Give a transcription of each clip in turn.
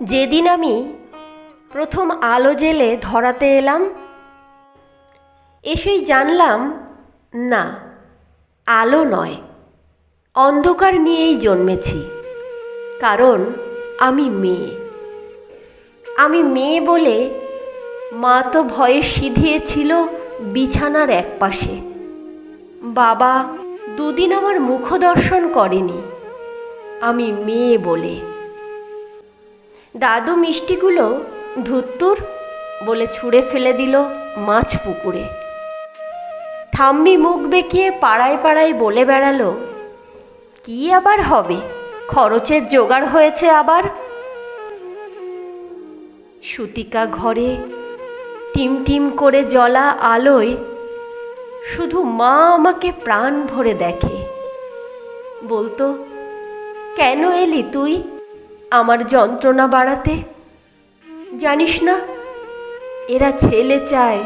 যেদিন আমি প্রথম আলো জেলে ধরাতে এলাম, এসেই জানলাম, না, আলো নয়, অন্ধকার নিয়েই জন্মেছি, কারণ আমি মেয়ে। আমি মেয়ে বলে মা তো ভয়ে সিধিয়েছিল বিছানার একপাশে। বাবা দুদিন আমার মুখদর্শন করেনি, আমি মেয়ে বলে। দাদু মিষ্টিগুলো ধুত্তুর বলে ছুঁড়ে ফেলে দিল মাছ পুকুরে। ঠাম্মি মুখ বেঁকিয়ে পাড়ায় পাড়ায় বলে বেড়ালো, কি আবার হবে? খরচের জোগাড় হয়েছে আবার? সুতিকা ঘরে টিম টিম করে জলা আলোয় শুধু মা আমাকে প্রাণ ভরে দেখে। বলতো, কেন এলি তুই? আমার যন্ত্রণা বাড়াতে? জানিস না, এরা ছেলে চায়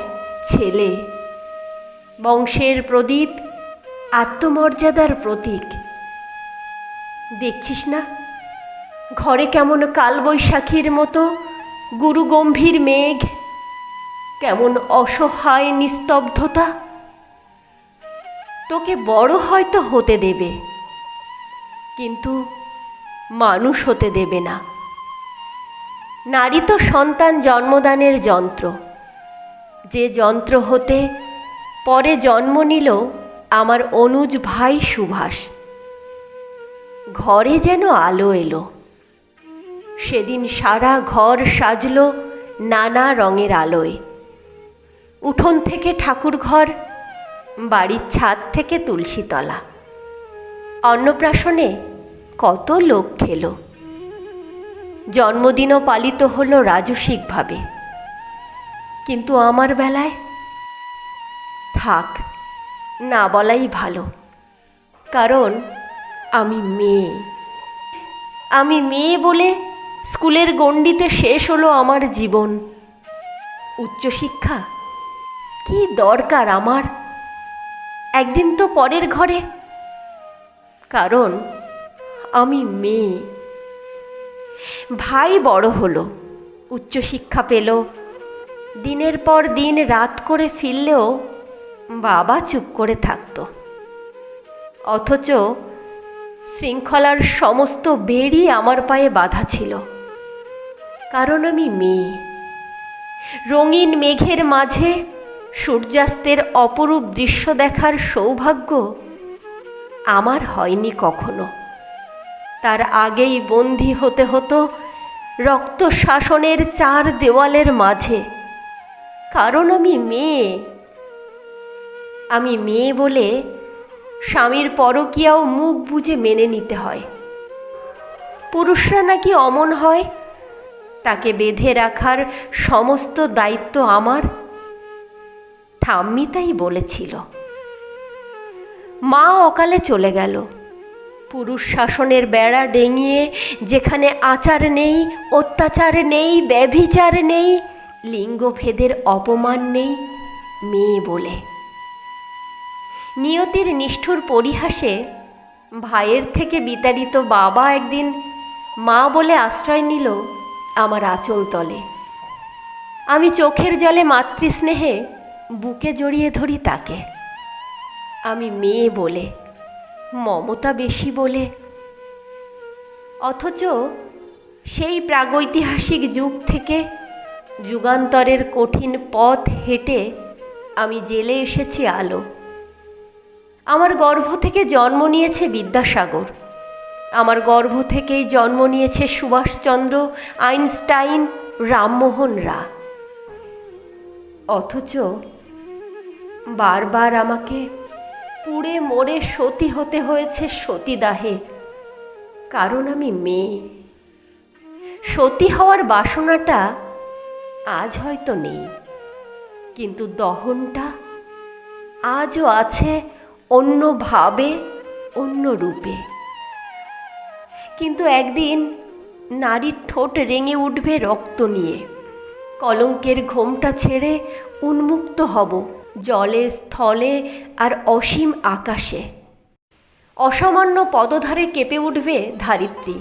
ছেলে। বংশের প্রদীপ আত্মমর্যাদার প্রতীক। দেখছিস না, ঘরে কেমন কালবৈশাখীর মতো গুরু গম্ভীর মেঘ, কেমন অসহায় নিস্তব্ধতা। তোকে বড় হয়তো হতে দেবে, কিন্তু মানুষ হতে দেবে না। নারী তো সন্তান জন্মদানের যন্ত্র। যে যন্ত্র হতে পরে জন্ম নিল আমার অনুজ ভাই সুভাষ। ঘরে যেন আলো এলো। সেদিন সারা ঘর সাজল নানা রঙের আলোয়। উঠোন থেকে ঠাকুর ঘর বাড়ির ছাদ থেকে তুলসীতলা। অন্নপ্রাশনে কত লোক খেলো। জন্মদিনও পালিত হলো রাজসিকভাবে। কিন্তু আমার বেলায়? থাক, না বলাই ভালো। কারণ, আমি মেয়ে। আমি মেয়ে বলে স্কুলের গণ্ডিতে শেষ হলো আমার জীবন। উচ্চশিক্ষা? কি দরকার আমার? একদিন তো পরের ঘরে। কারণ আমি মেয়ে। ভাই বড় হলো, উচ্চশিক্ষা পেল। দিনের পর দিন রাত করে ফিরলেও বাবা চুপ করে থাকতো। অথচ শৃঙ্খলার সমস্ত বেড়ই আমার পায়ে বাধা ছিল। কারণ আমি মেয়ে। রঙিন মেঘের মাঝে সূর্যাস্তের অপরূপ দৃশ্য দেখার সৌভাগ্য আমার হয়নি কখনো। তার আগেই বন্দি হতে হতো রক্ত শাসনের চার দেওয়ালের মাঝে। কারণ আমি মেয়ে। আমি মেয়ে বলে স্বামীর পরকিয়াও মুখ বুঝে মেনে নিতে হয়। পুরুষরা নাকি অমন হয়? তাকে বেঁধে রাখার সমস্ত দায়িত্ব আমার। ঠাম্মি তাই বলেছিল। মা অকালে চলে গেল। পুরুষ শাসনের বেড়া ডেঙিয়ে, যেখানে আচার নেই, অত্যাচার নেই, ব্যভিচার নেই, লিঙ্গভেদের অপমান নেই, মেয়ে বলে। নিয়তির নিষ্ঠুর পরিহাসে ভাইয়ের থেকে বিতাড়িত বাবা একদিন মা বলে আশ্রয় নিল আমার আঁচল তলে। আমি চোখের জলে মাতৃস্নেহে বুকে জড়িয়ে ধরি তাকে। আমি মেয়ে বলে মমতা বেশি বলে। অথচ সেই প্রাগৈতিহাসিক যুগ থেকে যুগান্তরের কঠিন পথ হেঁটে আমি জেলে এসেছি আলো। আমার গর্ভ থেকে জন্ম নিয়েছে বিদ্যাসাগর। আমার গর্ভ থেকেই জন্ম নিয়েছে সুভাষচন্দ্র আইনস্টাইন রামমোহন রা। অথচ বারবার আমাকে পুড়ে মরে সতী হতে হয়েছে সতীদাহে। কারণ আমি মেয়ে। সতী হওয়ার বাসনাটা আজ হয়তো নেই। কিন্তু দহনটা আজও আছে অন্য ভাবে, অন্য রূপে। কিন্তু একদিন নারীর ঠোঁট রেঙে উঠবে রক্ত নিয়ে। কলঙ্কের ঘোমটা ছেড়ে উন্মুক্ত হব। জলে, স্থলে আর অসীম আকাশে। অসামান্য পদধারে কেঁপে উঠবে ধারিত্রী।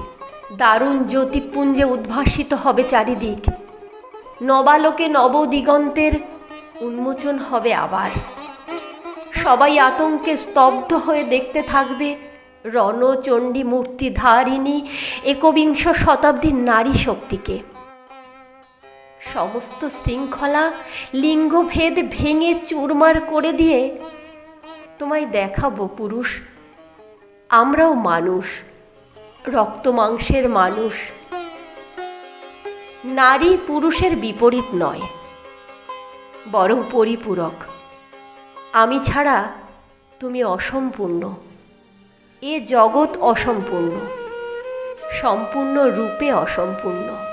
দারুণ জ্যোতিপুঞ্জে উদ্ভাসিত হবে চারিদিক। নবালোকে নবদিগন্তের উন্মোচন হবে আবার। সবাই আতঙ্কে স্তব্ধ হয়ে দেখতে থাকবে রণচণ্ডী মূর্তি ধারিণী একবিংশ শতাব্দীর নারী শক্তিকে। সমস্ত শৃঙ্খলা, লিঙ্গভেদ ভেঙে চুরমার করে দিয়ে তোমায় দেখাবো পুরুষ। আমরাও মানুষ, রক্ত মাংসের মানুষ। নারী পুরুষের বিপরীত নয়, বরং পরিপূরক। আমি ছাড়া তুমি অসম্পূর্ণ, এ জগৎ অসম্পূর্ণ, সম্পূর্ণ রূপে অসম্পূর্ণ।